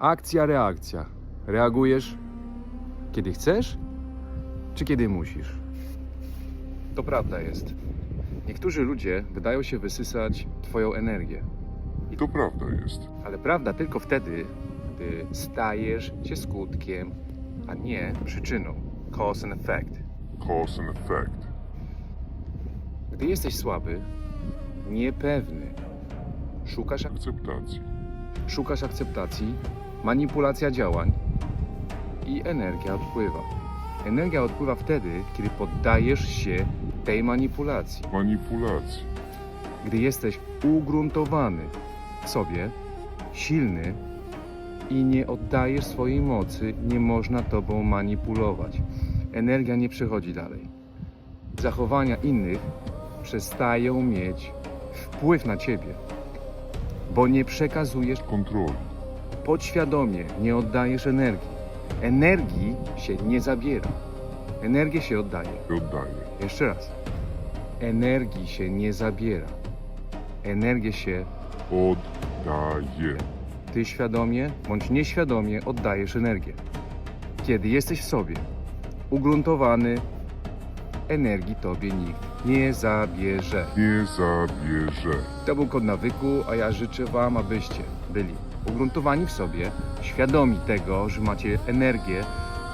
Akcja, reakcja. Reagujesz kiedy chcesz, czy kiedy musisz? To prawda jest. Niektórzy ludzie wydają się wysysać Twoją energię, I to prawda jest. ale prawda tylko wtedy, gdy stajesz się skutkiem, a nie przyczyną. Cause and effect. Cause and effect. Gdy jesteś słaby, niepewny, szukasz, Akceptacji. szukasz akceptacji, manipulacja działań i energia odpływa. Energia odpływa wtedy, kiedy poddajesz się tej manipulacji. Manipulacji. Gdy jesteś ugruntowany w sobie, silny i nie oddajesz swojej mocy, nie można tobą manipulować. Energia nie przechodzi dalej. Zachowania innych przestają mieć wpływ na ciebie, bo nie przekazujesz Kontroli. Podświadomie, nie oddajesz energii. Energii się nie zabiera. Energię się oddaje. Oddaję. Jeszcze raz. Energii się nie zabiera. Energię się Oddaję. ty świadomie bądź nieświadomie oddajesz energię. Kiedy jesteś w sobie ugruntowany, energii tobie nikt nie zabierze. Nie zabierze. To był kod nawyku, a ja życzę Wam, abyście byli ugruntowani w sobie, świadomi tego, że macie energię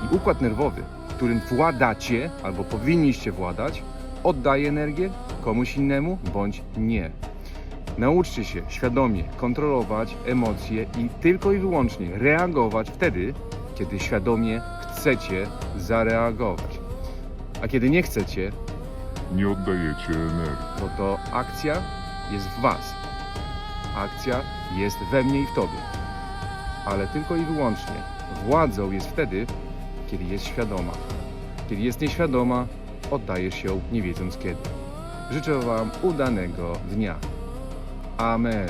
i układ nerwowy, którym władacie albo powinniście władać, oddaje energię komuś innemu bądź nie. Nauczcie się świadomie kontrolować emocje i tylko i wyłącznie reagować wtedy, kiedy świadomie chcecie zareagować. A kiedy nie chcecie, Nie oddajecie energii. bo to akcja jest w Was. Akcja jest we mnie i w Tobie. Ale tylko i wyłącznie władzą jest wtedy, kiedy jest świadoma. Kiedy jest nieświadoma, oddajesz się nie wiedząc kiedy. Życzę Wam udanego dnia. Amen.